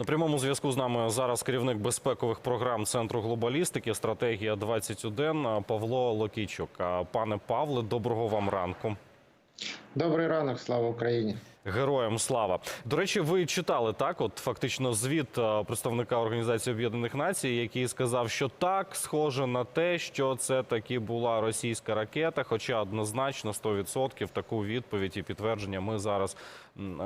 На прямому зв'язку з нами зараз керівник безпекових програм Центру глобалістики, стратегія 21 Павло Локійчук. Пане Павле, доброго вам ранку. Добрий ранок, слава Україні. Героям слава. До речі, ви читали так, от фактично звіт е, представника Організації Об'єднаних Націй, який сказав, що так, схоже на те, що це таки була російська ракета. Хоча однозначно 100% таку відповідь і підтвердження ми зараз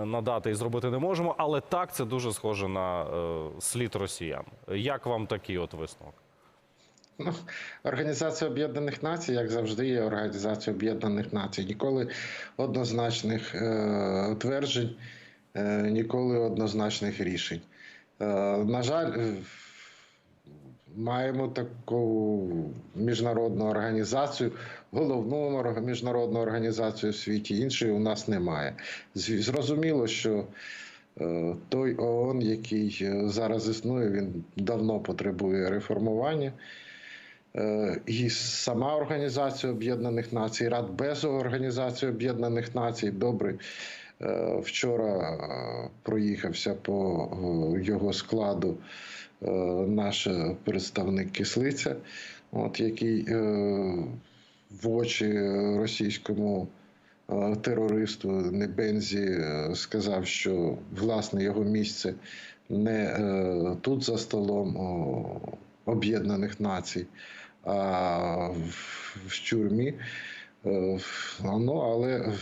надати і зробити не можемо. Але так, це дуже схоже на е, слід росіян. Як вам такий от висновок? Ну, Організація Об'єднаних Націй, як завжди, є Організація Об'єднаних Націй. Ніколи однозначних е, тверджень, е, ніколи однозначних рішень. Е, на жаль, е, маємо таку міжнародну організацію, головну міжнародну організацію в світі, іншої у нас немає. Зрозуміло, що е, той ООН, який е, зараз існує, він давно потребує реформування. Е, І сама Організація Об'єднаних Націй, Радбезу Організації Об'єднаних Націй, добре. е, Вчора е, проїхався по його складу наш представник Кислиця, от, який в очі російському терористу Небензі сказав, що власне його місце не тут за столом Об'єднаних Націй, а в, тюрмі. Е, Ну, але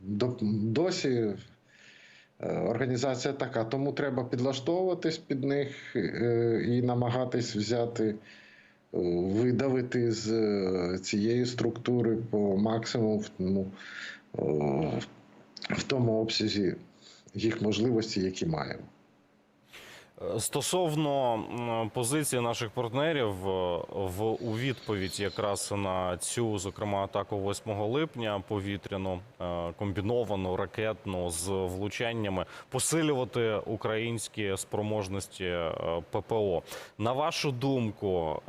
до- досі е, організація така, тому треба підлаштовуватись під них е, і намагатись взяти, видавити з цієї структури по максимуму ну, в тому обсязі їх можливості, які маємо. Стосовно позиції наших партнерів е, в у відповідь якраз на цю, зокрема, атаку 8 липня повітряну е, комбіновану ракетну з влучаннями, посилювати українські спроможності е, ППО. На вашу думку,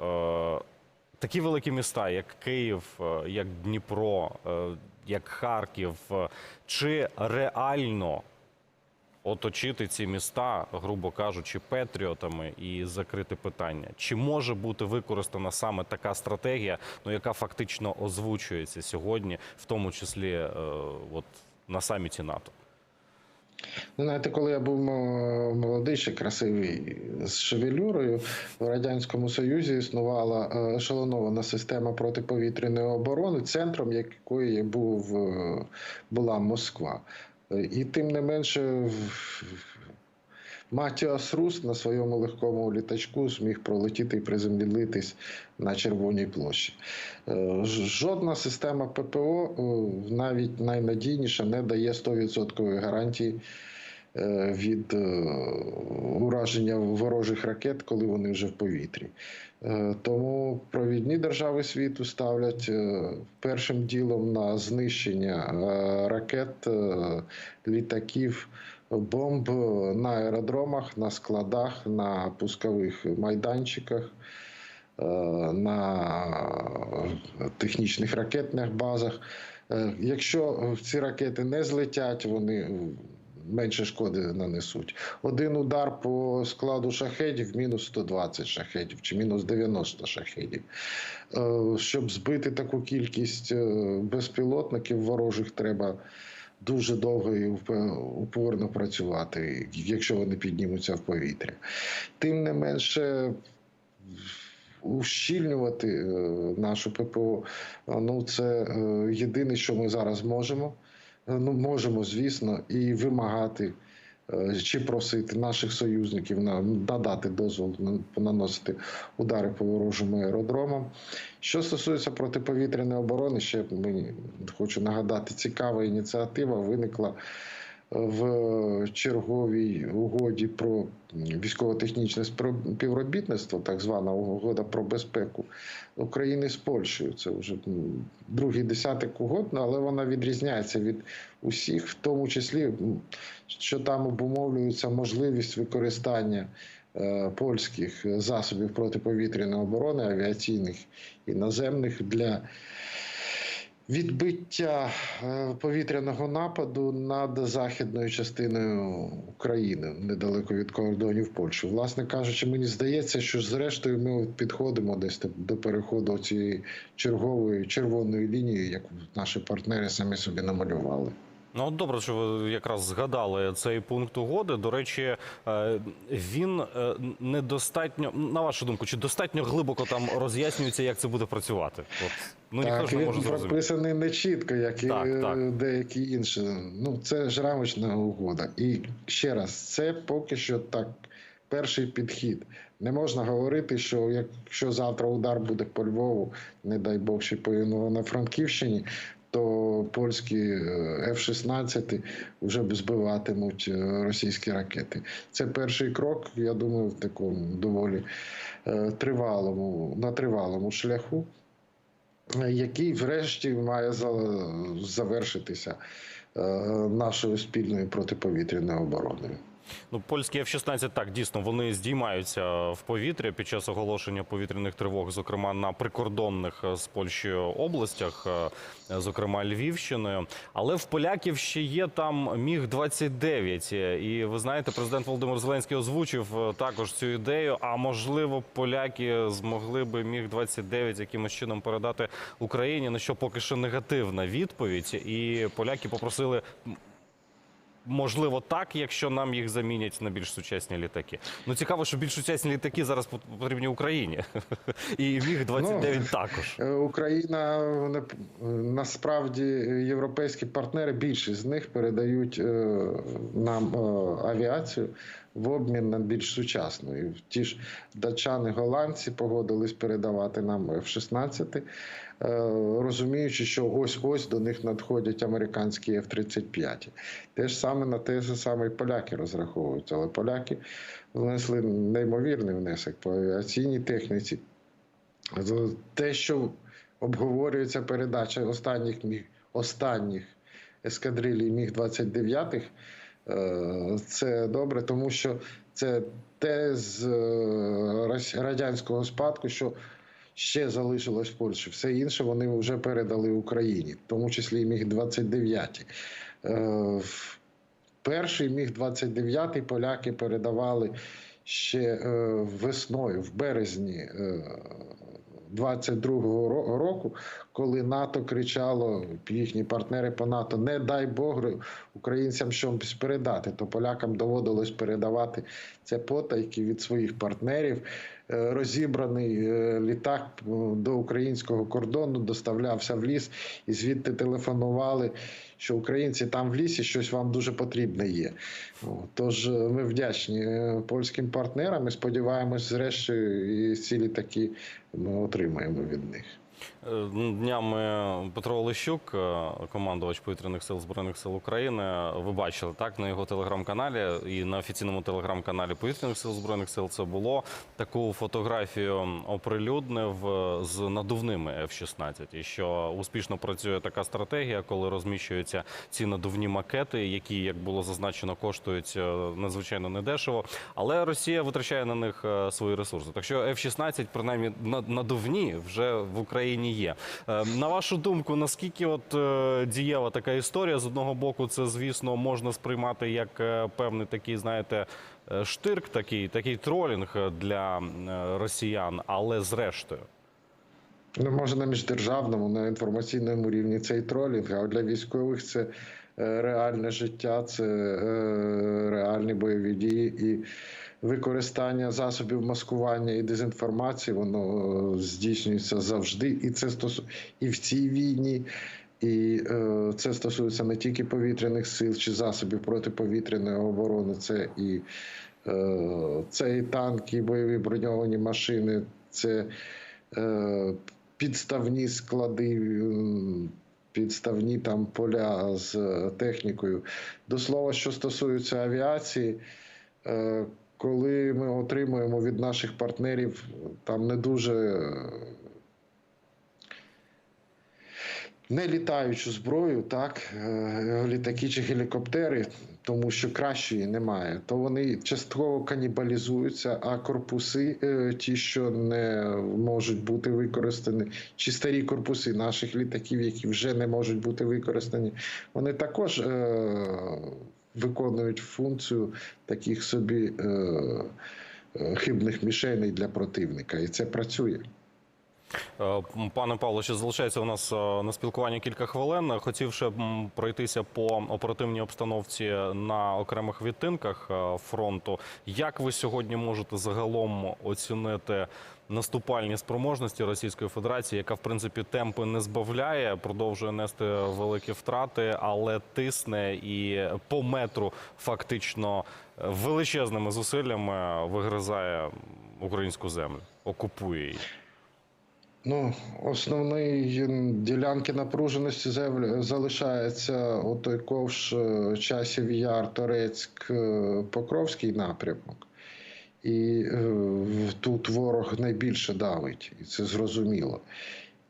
такі великі міста, як Київ, як Дніпро, як Харків, чи реально оточити ці міста, грубо кажучи, петріотами і закрити питання. Чи може бути використана саме така стратегія, ну яка фактично озвучується сьогодні, в тому числі е, от на саміті НАТО? Ну, знаєте, коли я був молодий, ще красивий з шевелюрою, в Радянському Союзі існувала е, ешелонована система протиповітряної оборони, центром якої був, е, була Москва. І тим не менше, Матіас Рус на своєму легкому літачку зміг пролетіти і приземлитись на Червоній площі. Е, Жодна система ППО, е, навіть найнадійніша, не дає 100% гарантії від е, ураження ворожих ракет, коли вони вже в повітрі. Е, Тому провідні держави світу ставлять е, першим ділом на знищення е, ракет, е, літаків, бомб на аеродромах, на складах, на пускових майданчиках. е, На технічних ракетних базах. Е, Якщо ці ракети не злетять, вони менше шкоди нанесуть. Один удар по складу шахедів мінус 120 шахедів чи мінус 90 шахедів. Е, Щоб збити таку кількість е, безпілотників ворожих, треба дуже довго і упорно працювати, якщо вони піднімуться в повітря. Тим не менше. Ущільнювати е, нашу ППО, ну це єдине, що ми зараз можемо. Е, Ну, можемо, звісно, і вимагати е, чи просити наших союзників на надати дозвол на- наносити удари по ворожим аеродромам. Що стосується протиповітряної оборони, ще мені хочу нагадати, цікава ініціатива виникла в черговій угоді про військово-технічне співробітництво, так звана угода про безпеку України з Польщею. Це вже другий десяток угод, ну, але вона відрізняється від усіх, в тому числі, що там обумовлюється можливість використання. е, Польських засобів протиповітряної оборони, авіаційних і наземних для відбиття е, повітряного нападу над західною частиною України, недалеко від кордонів Польщі. Власне кажучи, мені здається, що зрештою ми підходимо десь до переходу цієї чергової червоної лінії, яку наші партнери самі собі намалювали. Ну, от добре, що ви якраз згадали цей пункт угоди. До речі, е, він е, недостатньо, на вашу думку, чи достатньо глибоко там роз'яснюється, як це буде працювати? От, ну, ніхто ж не може зрозуміти. прописаний не чітко, як і Так, е, так. деякі інші. Ну, це ж рамочна угода. І ще раз, це поки що так. Перший підхід. Не можна говорити, що якщо завтра удар буде по Львову, не дай Бог, ще по на Франківщині, то польські е, F-16 вже збиватимуть е, російські ракети. Це перший крок, я думаю, в такому доволі е, тривалому, на тривалому шляху який врешті має завершитися нашою спільною протиповітряною обороною. Ну, польські F-16, так, дійсно, вони здіймаються в повітря під час оголошення повітряних тривог, зокрема на прикордонних е, з Польщею областях, е, зокрема Львівщиною. Але в поляків ще є там Міг-29. І ви знаєте, президент Володимир Зеленський озвучив е, також цю ідею. А можливо, поляки змогли би Міг-29 якимось чином передати Україні, на що поки що негативна відповідь. І поляки попросили Можливо, так, якщо нам їх замінять на більш сучасні літаки. Ну цікаво, що більш сучасні літаки зараз пот- потрібні Україні, і міг 29 також. Е, Україна не насправді європейські партнери, більшість з них передають е, нам е, авіацію в обмін на більш сучасну. І ті ж датчани, голландці погодились передавати нам F-16, е, розуміючи, що ось ось до них надходять американські F-35. Те ж саме на те ж саме і поляки розраховують, але поляки внесли неймовірний внесок по авіаційній техніці. Те, що обговорюється передача останніх останніх ескадрилій міг 29 це добре, тому що це те з е, радянського спадку, що ще залишилось в Польщі. Все інше вони вже передали Україні, в тому числі міг 29 Перший міг 29 поляки передавали ще е, весною, в березні е, 22-го ро- року, коли НАТО кричало, їхні партнери по НАТО, не дай Бог українцям щось передати, то полякам доводилось передавати це потайки від своїх партнерів. Е, Розібраний е, літак е, до українського кордону доставлявся в ліс, і звідти телефонували, що українці там в лісі щось вам дуже потрібне є. Тож ми вдячні польським партнерам і сподіваємось, зрештою, і ці літаки ми отримаємо від них. Е, Днями Петро Олещук, е, командувач повітряних сил збройних сил України. Ви бачили так на його телеграм-каналі і на офіційному телеграм-каналі повітряних сил збройних сил це було. Таку фотографію оприлюднив е, з надувними F-16. І що успішно працює така стратегія, коли розміщуються ці надувні макети, які, як було зазначено, коштують надзвичайно недешево. Але Росія витрачає на них свої ресурси. Так що F-16, принаймні на- надувні, вже в Україні є. Е, На вашу думку, наскільки от е, дієва така історія з одного боку, це звісно можна сприймати як е, певний такий, знаєте. Штирк такий, такий тролінг для росіян, але зрештою, Ну, може, на міждержавному, на інформаційному рівні це і тролінг, а для військових це реальне життя, це реальні бойові дії і використання засобів маскування і дезінформації, воно е, здійснюється завжди. І це стосу... і в цій війні. І е, це стосується не тільки повітряних сил чи засобів протиповітряної оборони, це і, е, це і танки, і бойові броньовані машини, це е, підставні склади, підставні там поля з е, технікою. До слова, що стосується авіації, е, коли ми отримуємо від наших партнерів там не дуже. не літаючу зброю, так, е, літаки чи гелікоптери, тому що кращої немає, то вони частково канібалізуються, а корпуси, е, ті, що не можуть бути використані, чи старі корпуси наших літаків, які вже не можуть бути використані, вони також е, виконують функцію таких собі е, е, хибних мішеней для противника, і це працює. Е, Пане Павло, ще залишається у нас е, на спілкуванні кілька хвилин. Хотів ще пройтися по оперативній обстановці на окремих відтинках е, фронту. Як ви сьогодні можете загалом оцінити наступальні спроможності Російської Федерації, яка в принципі темпи не збавляє, продовжує нести великі втрати, але тисне і по метру фактично величезними зусиллями вигризає українську землю, окупує її. Ну, основні ділянки напруженості залишається отой ковш е, часів Яр, Торецьк, е, Покровський напрямок. І е, тут ворог найбільше давить, і це зрозуміло.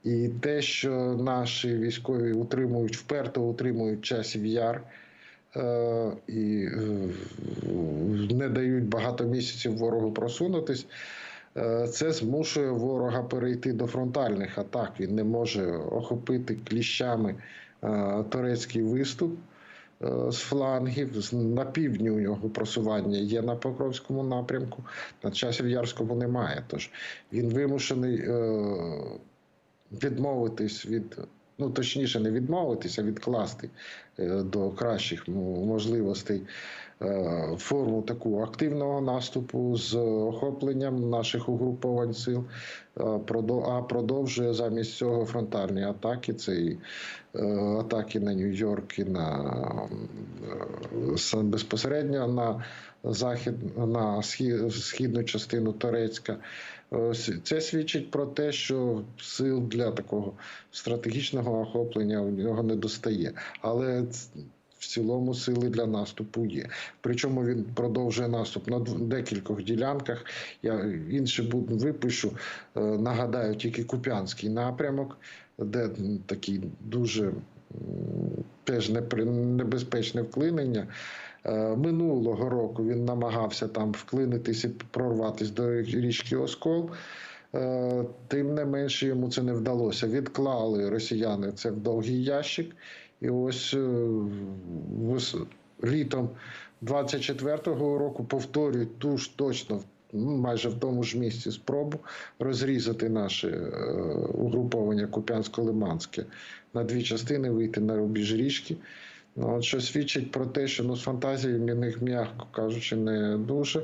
І те, що наші військові утримують, вперто утримують часів яр і не дають багато місяців ворогу просунутись, Це змушує ворога перейти до фронтальних атак. Він не може охопити кліщами е, турецький виступ е, з флангів. На півдні у нього просування є на Покровському напрямку, на часів Ярському немає. Тож він вимушений е, відмовитись від. Ну, точніше, не відмовитися, а відкласти е, до кращих можливостей е, форму таку активного наступу з охопленням наших угруповань сил, е, а продовжує замість цього фронтальні атаки. Це і е, атаки на Нью-Йорк і на е, безпосередньо на захід на східну частину Турецька. Це свідчить про те, що сил для такого стратегічного охоплення у нього не достає. Але в цілому сили для наступу є. Причому він продовжує наступ на декількох ділянках. Я інше буду випишу. Е, Нагадаю, тільки Куп'янський напрямок, де такий дуже теж небезпечне вклинення. Е, Минулого року він намагався там вклинитися і прорватися до річки Оскол. Е, Тим не менше йому це не вдалося. Відклали росіяни це в довгий ящик. І ось е, літом 24-го року повторюють ту ж точно ну, майже в тому ж місці спробу розрізати наше е, угруповання Куп'янсько-Лиманське на дві частини, вийти на рубіж річки. Ну, от що свідчить про те, що ну, з в них, м'яко кажучи, не дуже.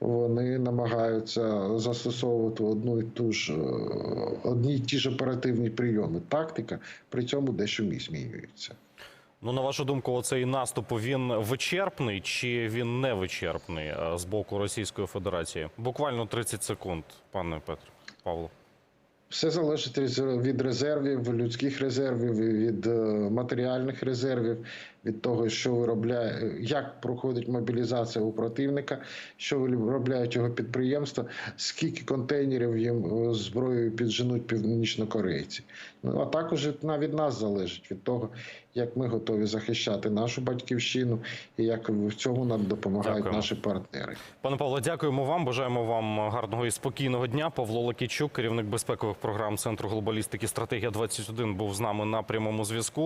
Вони намагаються застосовувати одну і ту ж е, одні й ті ж оперативні прийоми. Тактика при цьому дещо мі- змінюється. Ну, на вашу думку, оцей наступ він вичерпний чи він не вичерпний е, з боку Російської Федерації? Буквально 30 секунд, пане Петро Павло. Все залежить від- від резервів, людських резервів, від е, матеріальних резервів, від того, що виробляє, як проходить мобілізація у противника, що виробляють його підприємства, скільки контейнерів їм е, зброєю підженуть північнокорейці. Ну а також на від нас залежить від того, як ми готові захищати нашу батьківщину і як в цьому нам допомагають Дякуємо. наші партнери. Пане Павло, дякуємо вам. Бажаємо вам гарного і спокійного дня. Павло Лакічук, керівник безпекових програм Центру глобалістики Стратегія 21 був з нами на прямому зв'язку.